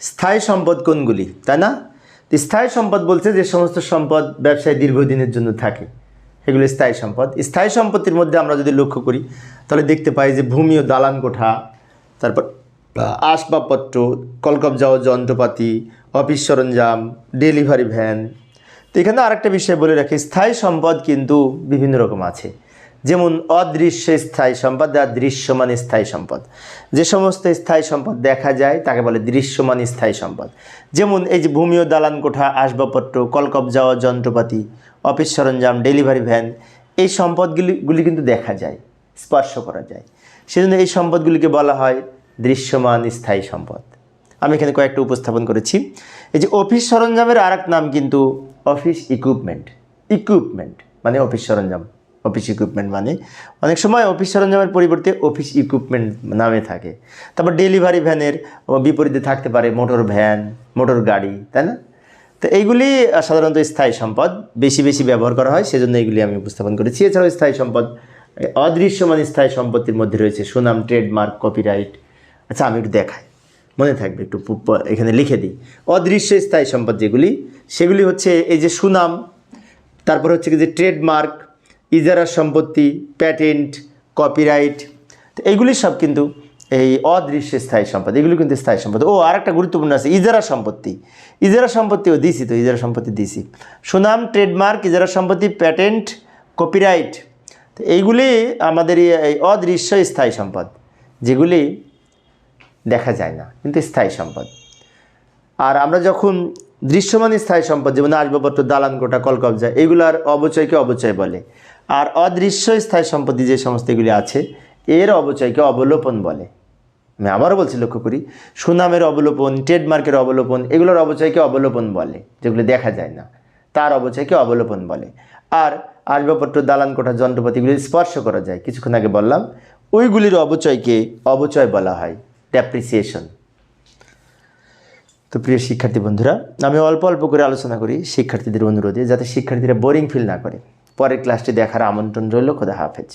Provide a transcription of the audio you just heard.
স্থায়ী সম্পদ কোনগুলি, তাই না? স্থায়ী সম্পদ বলছে যে সমস্ত সম্পদ ব্যবসায় দীর্ঘদিনের জন্য থাকে, এগুলো স্থায়ী সম্পদ। স্থায়ী সম্পত্তির মধ্যে আমরা যদি লক্ষ্য করি, তাহলে দেখতে পাই যে ভূমি ও দালান কোঠা, তারপর আসবাবপত্র কলকবজা ও যন্ত্রপাতি, অফিস সরঞ্জাম, ডেলিভারি ভ্যান তো এখানে আরেকটা বিষয় বলে রাখি, স্থায়ী সম্পদ কিন্তু বিভিন্ন রকম আছে। যেমন অদৃশ্য স্থায়ী সম্পদ আর দৃশ্যমান স্থায়ী সম্পদ। যে সমস্ত স্থায়ী সম্পদ দেখা যায়, তাকে বলে দৃশ্যমান স্থায়ী সম্পদ। যেমন এই যে ভূমি ও দালান কোঠা, আসবাবপত্র কলকবজা যন্ত্রপাতি, অফিস সরঞ্জাম, ডেলিভারি ভ্যান, এই সম্পদগুলি, গুলি কিন্তু দেখা যায়, স্পর্শ করা যায়। সেজন্য এই সম্পদগুলিকে বলা হয় দৃশ্যমান স্থায়ী সম্পদ। আমি এখানে কয়েকটা উপস্থাপন করেছি। এই যে অফিস সরঞ্জামের আর নাম কিন্তু অফিস ইকুইপমেন্ট ইকুইপমেন্ট মানে অফিস সরঞ্জাম। অফিস ইকুইপমেন্ট মানে অনেক সময় অফিস সরঞ্জামের পরিবর্তে অফিস ইকুইপমেন্ট নামে থাকে। তারপর ডেলিভারি ভ্যানের বিপরীতে থাকতে পারে মোটর ভ্যান মোটর গাড়ি, তাই না? তো এইগুলি সাধারণত স্থায়ী সম্পদ, বেশি বেশি ব্যবহার করা হয়, সেজন্য এইগুলি আমি উপস্থাপন করেছি। এছাড়াও স্থায়ী সম্পদ, অদৃশ্যমান স্থায়ী সম্পত্তির মধ্যে রয়েছে সুনাম ট্রেডমার্ক কপিরাইট আচ্ছা আমি একটু দেখাই। মনে থাকবে, একটু এখানে লিখে দিই। অদৃশ্য স্থায়ী সম্পদ যেগুলি, সেগুলি হচ্ছে এই যে সুনাম, তারপর হচ্ছে যে ট্রেডমার্ক ইজারা সম্পত্তি প্যাটেন্ট কপিরাইট এইগুলি সব কিন্তু এই অদৃশ্য স্থায়ী সম্পদ, এগুলো কিন্তু স্থায়ী সম্পদ। ও, আরেকটা গুরুত্বপূর্ণ আছে, ইজারা সম্পত্তি। ইজারা সম্পত্তিও দিছি তো, ইজারা সম্পত্তি দিছি সুনাম ট্রেডমার্ক ইজারা সম্পত্তি প্যাটেন্ট কপিরাইট তো এইগুলি আমাদের এই অদৃশ্য স্থায়ী সম্পদ, যেগুলি দেখা যায় না, কিন্তু স্থায়ী সম্পদ। আর আমরা যখন দৃশ্যমান স্থায়ী সম্পদ, যেমন আসবাবপত্র, দালান কোটা কলকবজা, এগুলার অবচয়কে অবচয় বলে। আর অদৃশ্য স্থায়ী সম্পত্তি যে সমস্ত এগুলি আছে, এর অবচয়কে অবলোপন বলে। আমি আবারও বলছি, লক্ষ্য করি, সুনামের অবলোপন, ট্রেডমার্কের অবলোপন, এগুলোর অবচয়কে অবলোপন বলে, যেগুলো দেখা যায় না, তার অবচয়কে অবলোপন বলে। আর আসবাবপত্র, দালান কোঠা যন্ত্রপাতিগুলি স্পর্শ করা যায়। কিছুক্ষণ আগে বললাম, ওইগুলির অবচয়কে অবচয় বলা হয়। ড্যাপ্রিসিয়েশন তো প্রিয় শিক্ষার্থী বন্ধুরা, আমি অল্প অল্প করে আলোচনা করি শিক্ষার্থীদের অনুরোধে, যাতে শিক্ষার্থীরা বোরিং ফিল না করে। পরের ক্লাসটি দেখার আমন্ত্রণ রইল, খোদা হাফেজ।